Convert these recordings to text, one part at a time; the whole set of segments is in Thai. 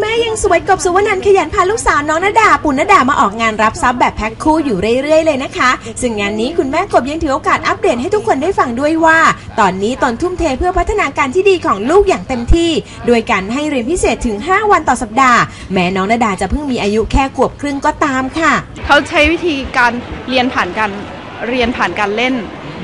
แม่ยังสวยกบสุวรรณันขยันพาลูกสาวน้องนาดาปุณณดามาออกงานรับทรัพย์แบบแพ็คคู่อยู่เรื่อยๆเลยนะคะ ซึ่งงานนี้คุณแม่กบยังถือโอกาสอัปเดตให้ทุกคนได้ฟังด้วยว่า ตอนนี้ตนทุ่มเทเพื่อพัฒนาการที่ดีของลูกอย่างเต็มที่โดยการให้เรียนพิเศษถึง 5 วันต่อสัปดาห์ แม้น้องนาดาจะเพิ่งมีอายุแค่ขวบครึ่งก็ตามค่ะ เขาใช้วิธีการเรียนผ่านการเรียนผ่านการเล่น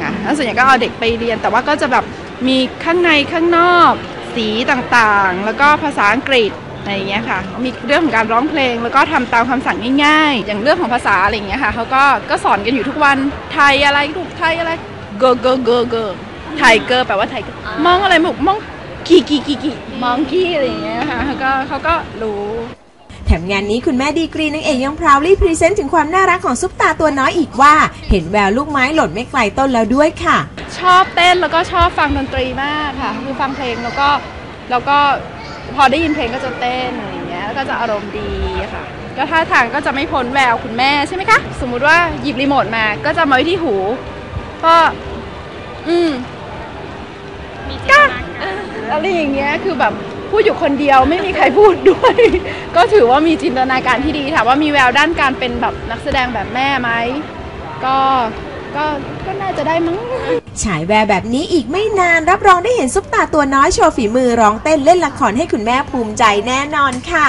นะแล้วส่วนใหญ่ก็เอาเด็กไปเรียน แต่ว่าก็จะแบบมีข้างในข้างนอก สีต่างๆ แล้วก็ภาษาอังกฤษ อะไรอย่างเงี้ยค่ะ มีเรื่องของการร้องเพลง แล้วก็ทำตามคำสั่งง่ายๆ อย่างเรื่องของภาษาอะไรอย่างเงี้ยค่ะเขาก็ก็สอนกันอยู่ทุกวันไทยอะไรลูกไทยอะไรเกอเกอเกอเกอไทยเกอแปลว่าไทยเกอมองอะไรมุกมองกีกีกีกีมองกี้อะไรอย่างเงี้ยค่ะเขาก็เขาก็รู้แถมงานนี้คุณแม่ดีกรีนางเอกยังพราวลี่พรีเซนต์ถึงความน่ารักของซุปตาตัวน้อยอีกว่า เห็นแววลูกไม้หล่นไม่ไกลต้นแล้วด้วยค่ะ ชอบเต้นแล้วก็ชอบฟังดนตรีมากค่ะ คือฟังเพลงแล้วก็แล้วก็ พอได้ยินเพลงก็จะเต้นอะไรอย่างเงี้ยแล้วก็จะอารมณ์ดีค่ะ ก็ท่าทางก็จะไม่พ้นแววคุณแม่ใช่ไหมคะ สมมุติว่าหยิบรีโมทมาก็จะมาไว้ที่หู ก็ อืมก็อะไรอย่างเงี้ยคือแบบพูดอยู่คนเดียวไม่มีใครพูดด้วย ก็ถือว่ามีจินตนาการที่ดีถามว่ามีแววด้านการเป็นแบบนักแสดงแบบแม่ไหมก็ ก็ก็น่าจะได้มั้ง ฉายแววแบบนี้อีกไม่นานรับรองได้เห็นซุปตาตัวน้อยโชว์ฝีมือร้องเต้นเล่นละครให้คุณแม่ภูมิใจแน่นอนค่ะ